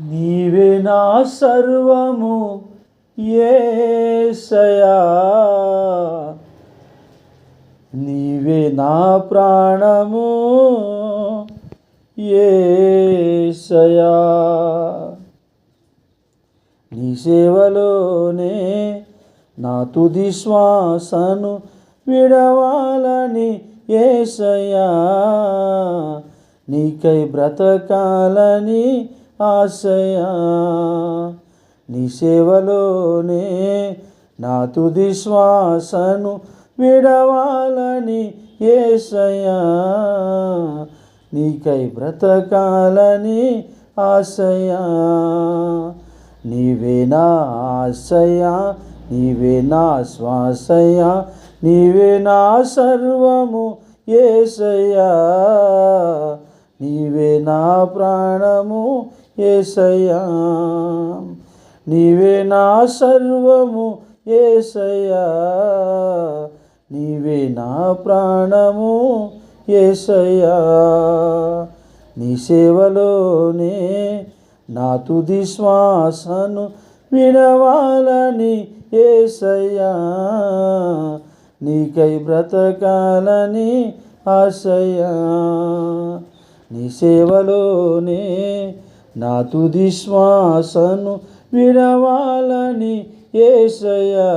నీవే నా సర్వము ఏసయా. నీవే నా ప్రాణము ఏసయా. నీ సేవలోనే నా తుది శ్వాసను విడవాలని ఏసయా. నీకై బ్రతకాలని ఆశయా. నీ సేవలోనే నా తుది శ్వాసను విడవాలని ఏసయా నీకై బ్రతకాలని ఆశయా. నీవే నా ఆశయా నీవే నా శ్వాసయా నీవే నా సర్వము ఏసయ్యా. నీవే నా ప్రాణ ఏసయ్యా నీవే నా సర్వము ఏసయ్యా నీవే నా ప్రాణము ఏసయ్యా. నీ సేవలోనే నా తుది శ్వాసను వినవాలని ఏసయ్యా. నీకై బ్రతకాలని ఆశయ్యా. నీ సేవలోనే నా తుది శ్వాసను విడవాలని ఏసయ్యా.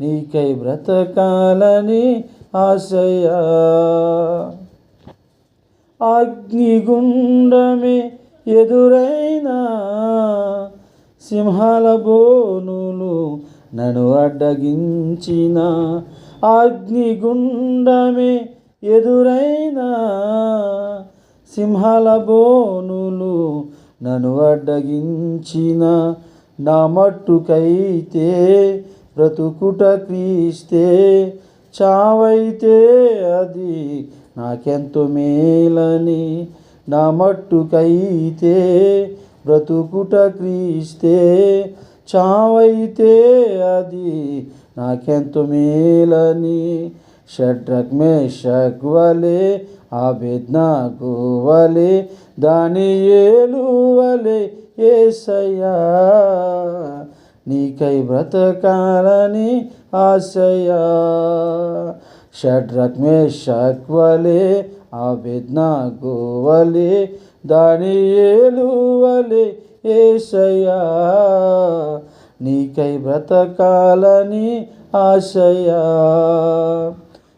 నీకై బ్రతకాలని ఆశయా అగ్నిగుండమే ఎదురైనా సింహాల బోనులు నన్ను అడ్డగించిన అగ్నిగుండమే ఎదురైనా సింహాల బోనులు నన్ను అడ్డగించిన. నా మట్టుకైతే బ్రతుకుట క్రీస్తే. చావైతే అది నాకెంతో మేలని. నా మట్టుకైతే బ్రతుకుట క్రీస్తే. చావైతే అది నాకెంతో మేలని. షడ్రక్ మే షగ్వలే ఆబెద్నా దాని ఏలువలే ఏసయ్యా. నీకై బ్రతకాలని ఆశయా షడ్రక్ మే షక్వలే ఆబెద్నా దాని ఏలువలే ఏసయ్యా. నీకై బ్రతకాలని ఆశయా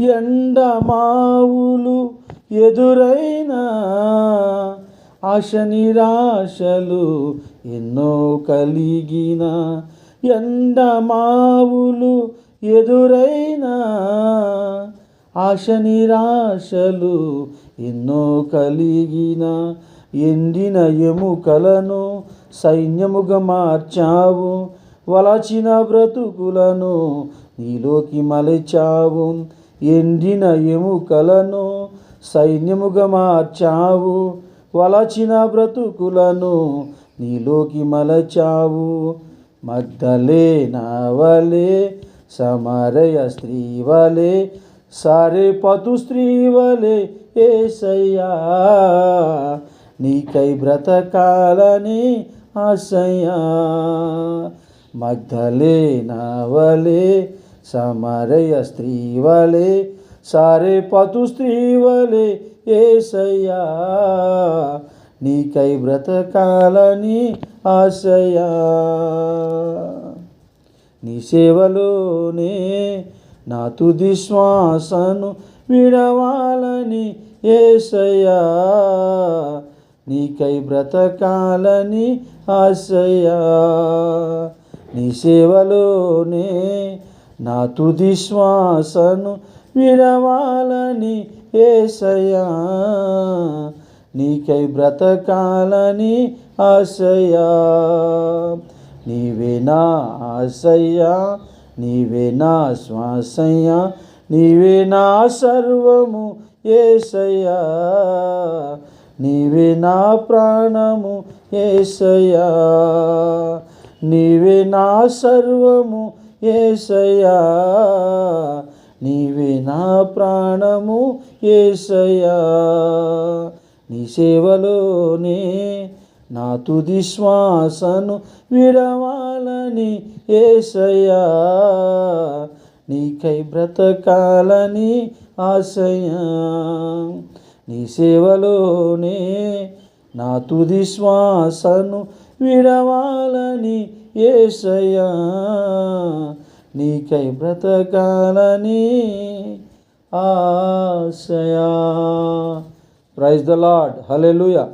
ఎండమావులు ఎదురైనా ఆశ నిరాశలు ఎన్నో కలిగిన ఎండమావులు ఎదురైనా ఆశ నిరాశలు ఎన్నో కలిగిన ఎండిన ఎముకలను సైన్యముగా మార్చావు వలచిన బ్రతుకులను నీలోకి మలచావు. ఎండిన ఎముకలను సైన్యముగా మార్చావు. వలచిన బ్రతుకులను నీలోకి మలచావు. మద్దలే నావలే సమరయ స్త్రీ వలే సారే పతు స్త్రీ వలే ఏసయ్యా. నీకై బ్రతకాలని ఆశయ్యా. మగ్ధలే నావలే సమరయ స్త్రీ వలే సారే పతు స్త్రీ వలే ఏసయ్యా నీకై బ్రతకాలని ఆశయా నీ సేవలోనే నా తుది శ్వాసను విడవాలని ఏసయ్యా నీకై బ్రతకాలని ఆశయా నీ సేవలోనే నా తుది శ్వాసను విడవాలని ఏసయా నీకై బ్రతకాలని ఆశయా నీవే నా ఆశయ్యా నీవే నా శ్వాసయ్యా నీవే నా సర్వము ఏసయ్యా. నీవే నా ప్రాణము ఏసయ్యా. నీవే నా సర్వము ఏసయ్యా నీవే నా ప్రాణము ఏసయ్యా. నీ సేవలోనే నా తుది శ్వాసను విడవాలని ఏసయ్యా. నీకై బ్రతకాలని ఆశయా నీ సేవలోనే నా తుది శ్వాసను విడవాలని ఏసయ్యా నీకై బ్రతకాలని ఆశయా. Praise the Lord hallelujah